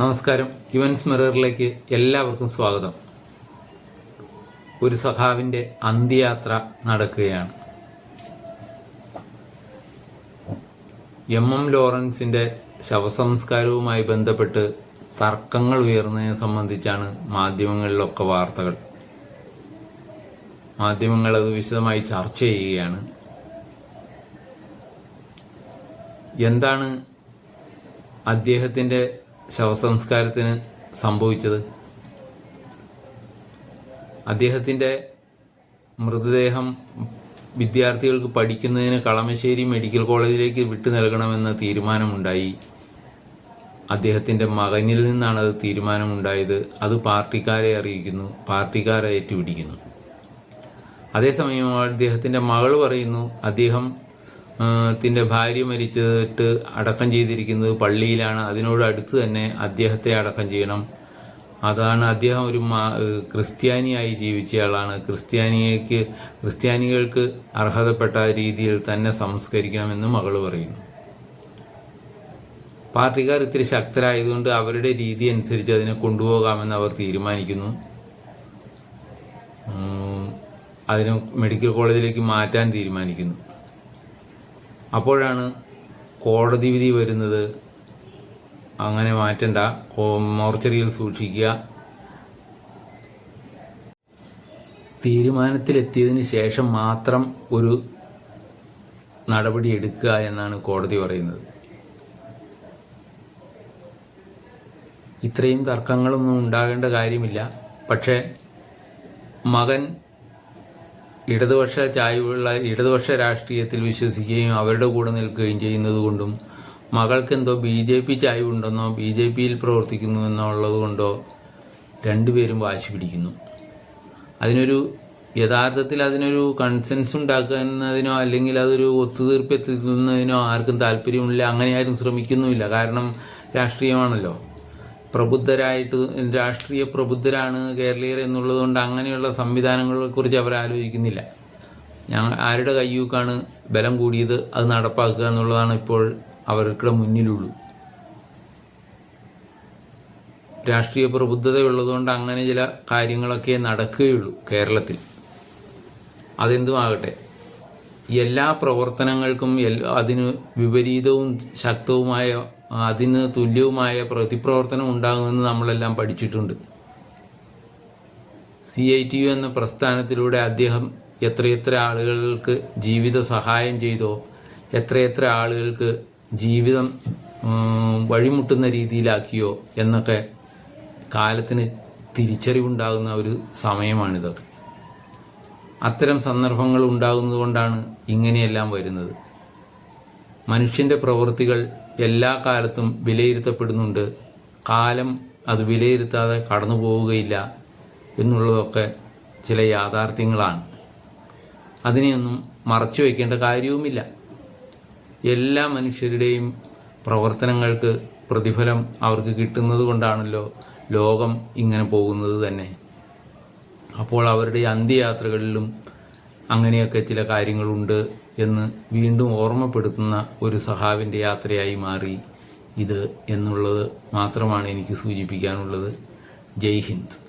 നമസ്കാരം. ഇവൻസ് മിററിലേക്ക് എല്ലാവർക്കും സ്വാഗതം. ഒരു സഖാവിന്റെ അന്ത്യയാത്ര നടക്കുകയാണ്. എം എം ലോറൻസിന്റെ ശവസംസ്കാരവുമായി ബന്ധപ്പെട്ട് തർക്കങ്ങൾ ഉയർന്നതിനെ സംബന്ധിച്ചാണ് മാധ്യമങ്ങളിലൊക്കെ വാർത്തകൾ. മാധ്യമങ്ങൾ അത് വിശദമായി ചർച്ച ചെയ്യുകയാണ്. എന്താണ് അദ്ദേഹത്തിന്റെ ശവസംസ്കാരത്തിന് സംഭവിച്ചത്. അദ്ദേഹത്തിന്റെ മൃതദേഹം വിദ്യാർത്ഥികൾക്ക് പഠിക്കുന്നതിന് കളമശ്ശേരി മെഡിക്കൽ കോളേജിലേക്ക് വിട്ടു നൽകണമെന്ന തീരുമാനമുണ്ടായി. അദ്ദേഹത്തിന്റെ മകനിൽ നിന്നാണ് അത് തീരുമാനമുണ്ടായത്. അത് പാർട്ടിക്കാരെ അറിയിക്കുന്നു. പാർട്ടിക്കാരെ ഏറ്റുപിടിക്കുന്നു. അതേസമയം അദ്ദേഹത്തിന്റെ മകൾ പറയുന്നു അദ്ദേഹം ആ, ത്തിന്റെ ഭാര്യ മരിച്ചിട്ട് അടക്കം ചെയ്തിരിക്കുന്നത് പള്ളിയിലാണ്. അതിനോട് അടുത്ത് തന്നെ അദ്ദേഹത്തെ അടക്കം ചെയ്യണം. അതാണ് അദ്ദേഹം ഒരു മാ- ക്രിസ്ത്യാനിയായി ജീവിച്ചയാളാണ് ക്രിസ്ത്യാനിക്ക് ക്രിസ്ത്യാനികൾക്ക് അർഹതപ്പെട്ട രീതിയിൽ തന്നെ സംസ്കരിക്കണമെന്ന് മകൾ പറയുന്നു. പാർട്ടിക്കാർ ഇത്തിരി ശക്തരായതുകൊണ്ട് അവരുടെ രീതി അനുസരിച്ച് അതിനെ കൊണ്ടുപോകാമെന്ന് അവർ തീരുമാനിക്കുന്നു. അതിനെ മെഡിക്കൽ കോളേജിലേക്ക് മാറ്റാൻ തീരുമാനിക്കുന്നു. അപ്പോഴാണ് കോടതി വിധി വരുന്നത്. അങ്ങനെ മാറ്റണ്ട. മോർച്ചറിയിൽ സൂക്ഷിക്കുക. തീരുമാനത്തിലെത്തിയതിന് ശേഷം മാത്രം ഒരു നടപടി എടുക്കുക എന്നാണ് കോടതി പറയുന്നത്. ഇത്രയും തർക്കങ്ങളൊന്നും ഉണ്ടാകേണ്ട കാര്യമില്ല. പക്ഷേ മകൻ ഇടതുപക്ഷ ചായ്വുള്ള ഇടതുപക്ഷ രാഷ്ട്രീയത്തിൽ വിശ്വസിക്കുകയും അവരുടെ കൂടെ നിൽക്കുകയും ചെയ്യുന്നതുകൊണ്ടും മകൾക്കെന്തോ ബി ജെ പി ചായ്വുണ്ടെന്നോ ബി ജെ പിയിൽ പ്രവർത്തിക്കുന്നു എന്നുള്ളത് കൊണ്ടോ രണ്ടുപേരും വാശി പിടിക്കുന്നു. അതിനൊരു യഥാർത്ഥത്തിൽ അതിനൊരു കൺസെൻസ് ഉണ്ടാക്കുന്നതിനോ അല്ലെങ്കിൽ അതൊരു ഒത്തുതീർപ്പ് എത്തുന്നതിനോ ആർക്കും താല്പര്യമില്ല. അങ്ങനെ ആരും ശ്രമിക്കുന്നുമില്ല. കാരണം രാഷ്ട്രീയമാണല്ലോ. പ്രബുദ്ധരായിട്ട് രാഷ്ട്രീയ പ്രബുദ്ധരാണ് കേരളീയർ എന്നുള്ളതുകൊണ്ട് അങ്ങനെയുള്ള സംവിധാനങ്ങളെ കുറിച്ച് അവർ ആലോചിക്കുന്നില്ല. ഞാൻ ആരുടെ കയ്യൂക്കാണ് ബലം കൂടിയത് അത് നടപ്പാക്കുക എന്നുള്ളതാണ് ഇപ്പോൾ അവർക്കിടെ മുന്നിലുള്ളൂ. രാഷ്ട്രീയ പ്രബുദ്ധതയുള്ളതുകൊണ്ട് അങ്ങനെ ചില കാര്യങ്ങളൊക്കെ നടക്കുകയുള്ളൂ കേരളത്തിൽ. അതെന്തുമാകട്ടെ? എല്ലാ പ്രവർത്തനങ്ങൾക്കും അതിന് വിപരീതവും ശക്തവുമായ അതിന് തുല്യവുമായ പ്രതിപ്രവർത്തനം ഉണ്ടാകുമെന്ന് നമ്മളെല്ലാം പഠിച്ചിട്ടുണ്ട്. സി ഐ ടി യു എന്ന പ്രസ്ഥാനത്തിലൂടെ അദ്ദേഹം എത്രയെത്ര ആളുകൾക്ക് ജീവിത സഹായം ചെയ്തോ എത്രയെത്ര ആളുകൾക്ക് ജീവിതം വഴിമുട്ടുന്ന രീതിയിലാക്കിയോ എന്നൊക്കെ കാലത്തിന് തിരിച്ചറിവുണ്ടാകുന്ന ഒരു സമയമാണിതൊക്കെ. അത്തരം സന്ദർഭങ്ങൾ ഉണ്ടാകുന്നതുകൊണ്ടാണ് ഇങ്ങനെയെല്ലാം വരുന്നത്. മനുഷ്യന്റെ പ്രവൃത്തികൾ എല്ലാ കാലത്തും വിലയിരുത്തപ്പെടുന്നുണ്ട്. കാലം അത് വിലയിരുത്താതെ കടന്നു പോവുകയില്ല എന്നുള്ളതൊക്കെ ചില യാഥാർത്ഥ്യങ്ങളാണ്. അതിനെയൊന്നും മറച്ചു വയ്ക്കേണ്ട കാര്യവുമില്ല. എല്ലാ മനുഷ്യരുടെയും പ്രവർത്തനങ്ങൾക്ക് പ്രതിഫലം അവർക്ക് കിട്ടുന്നത് കൊണ്ടാണല്ലോ ലോകം ഇങ്ങനെ പോകുന്നത് തന്നെ. അപ്പോൾ അവരുടെ അന്ത്യയാത്രകളിലും അങ്ങനെയൊക്കെ ചില കാര്യങ്ങളുണ്ട് എന്ന് വീണ്ടും ഓർമ്മപ്പെടുത്തുന്ന ഒരു സഹാവിന്റെ യാത്രയായി മാറി. ഇത് എന്നുള്ളത് മാത്രമാണ് എനിക്ക് സൂചിപ്പിക്കാനുള്ളത്. ജയ് ഹിന്ദ്.